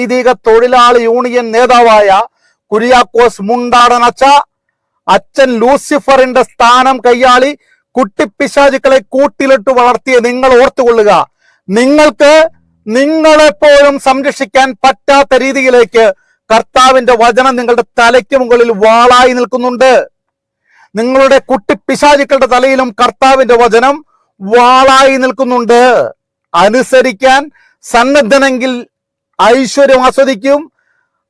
വൈദിക തൊഴിലാളി യൂണിയൻ നേതാവായ കുര്യാക്കോസ് മുണ്ടാടനച്ച അച്ഛൻ ലൂസിഫറിന്റെ സ്ഥാനം കൈയാളി കുട്ടിപ്പിശാചുക്കളെ കൂട്ടിലിട്ട് വളർത്തിയ നിങ്ങൾ ഓർത്തുകൊള്ളുക. നിങ്ങൾക്ക് നിങ്ങളെപ്പോഴും സംരക്ഷിക്കാൻ പറ്റാത്ത രീതിയിലേക്ക് കർത്താവിന്റെ വചനം നിങ്ങളുടെ തലയ്ക്ക് മുകളിൽ വാളായി നിൽക്കുന്നുണ്ട്. നിങ്ങളുടെ കുട്ടിപ്പിശാചുക്കളുടെ തലയിലും കർത്താവിന്റെ വചനം വാളായി നിൽക്കുന്നുണ്ട്. അനുസരിക്കാൻ സന്നദ്ധനെങ്കിൽ ഐശ്വര്യം ആസ്വദിക്കും.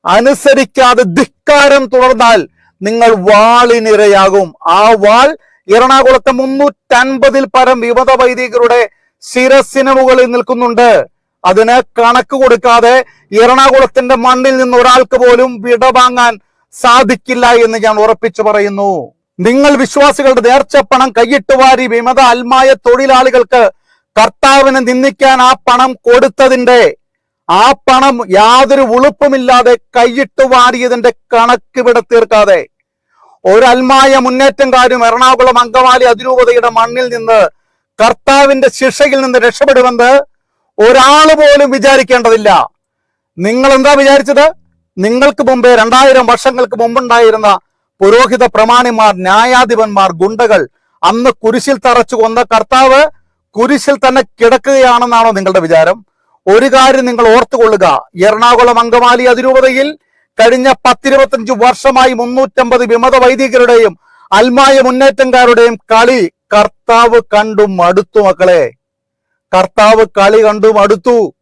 അനുസരിക്കാതെ ധിക്കാരം തുടർന്നാൽ നിങ്ങൾ വാളിനിരയാകും. ആ വാൾ എറണാകുളത്തെ മുന്നൂറ്റൻപതിൽ പരം വിമത വൈദികരുടെ ശിരസിന് മുകളിൽ നിൽക്കുന്നുണ്ട്. അതിന് കണക്ക് കൊടുക്കാതെ എറണാകുളത്തിന്റെ മണ്ണിൽ നിന്ന് ഒരാൾക്ക് പോലും വിട വാങ്ങാൻ സാധിക്കില്ല എന്ന് ഞാൻ ഉറപ്പിച്ചു പറയുന്നു. നിങ്ങൾ വിശ്വാസികളുടെ നേർച്ചപ്പണം കൈയിട്ട് വാരി വിമത അൽമായ തൊഴിലാളികൾക്ക് കർത്താവിനെ നിന്ദിക്കാൻ ആ പണം കൊടുത്തതിന്റെ ആ പണം യാതൊരു ഉളുപ്പുമില്ലാതെ കൈയിട്ട് വാരിയതിന്റെ കണക്ക് ഇവിടെ തീർക്കാതെ ഒരൽമായ മുന്നേറ്റംകാരും എറണാകുളം അങ്കമാലി അതിരൂപതയുടെ മണ്ണിൽ നിന്ന് കർത്താവിന്റെ ശിക്ഷയിൽ നിന്ന് രക്ഷപ്പെടുമെന്ന് ഒരാൾ പോലും വിചാരിക്കേണ്ടതില്ല. നിങ്ങൾ എന്താ വിചാരിച്ചത്? നിങ്ങൾക്ക് മുമ്പേ രണ്ടായിരം വർഷങ്ങൾക്ക് മുമ്പുണ്ടായിരുന്ന പുരോഹിത പ്രമാണിമാർ ന്യായാധിപന്മാർ ഗുണ്ടകൾ അന്ന് കുരിശിൽ തറച്ചു കൊന്ന കർത്താവ് കുരിശിൽ തന്നെ കിടക്കുകയാണെന്നാണോ നിങ്ങളുടെ വിചാരം? ഒരു കാര്യം നിങ്ങൾ ഓർത്തുകൊള്ളുക. എറണാകുളം അങ്കമാലി അതിരൂപതയിൽ കഴിഞ്ഞ പത്തിരുപത്തഞ്ചു വർഷമായി മുന്നൂറ്റമ്പത് വിമത വൈദികരുടെയും അൽമായ മുന്നേറ്റംകാരുടെയും കളി കർത്താവ് കണ്ടു മടുത്തു മക്കളെ. കർത്താവ് കളി കണ്ടു മടുത്തു.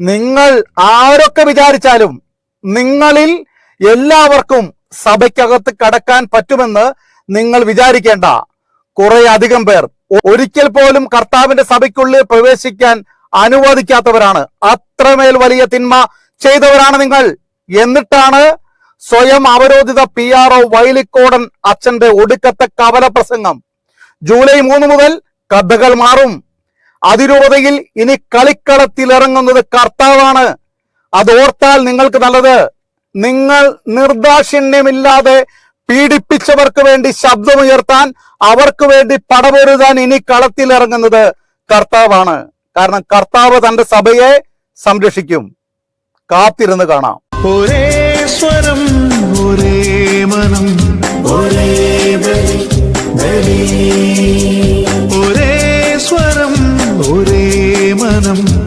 നിങ്ങൾ ആരൊക്കെ വിചാരിച്ചാലും നിങ്ങളിൽ എല്ലാവർക്കും സഭയ്ക്കകത്ത് കടക്കാൻ പറ്റുമെന്ന് നിങ്ങൾ വിചാരിക്കേണ്ട. കുറെ അധികം പേർ. ഒരിക്കൽ പോലും കർത്താവിന്റെ സഭയ്ക്കുള്ളിൽ പ്രവേശിക്കാൻ അനുവദിക്കാത്തവരാണ്. അത്രമേൽ വലിയ തിന്മ ചെയ്തവരാണ് നിങ്ങൾ. എന്നിട്ടാണ് സ്വയം അവരോധിത പി ആർ ഒ വൈലിക്കോടൻ അച്ഛന്റെ ഒടുക്കത്തെ കവല പ്രസംഗം. ജൂലൈ മൂന്ന് മുതൽ കഥകൾ മാറും. അതിരൂപതയിൽ ഇനി കളിക്കളത്തിലിറങ്ങുന്നത് കർത്താവാണ്. അത് ഓർത്താൽ നിങ്ങൾക്ക് നല്ലത്. നിങ്ങൾ നിർദാക്ഷിണ്യമില്ലാതെ പീഡിപ്പിച്ചവർക്ക് വേണ്ടി ശബ്ദമുയർത്താൻ അവർക്ക് വേണ്ടി പടപൊരുതാൻ ഇനി കളത്തിലിറങ്ങുന്നത് കർത്താവാണ്. കാരണം കർത്താവ് തന്റെ സഭയെ സംരക്ഷിക്കും. കാത്തിരുന്ന് കാണാം. ഒരേ സ്വരം ഒരേ മനം. ഒരേ ഒരേ സ്വരം ഒരേ മനം.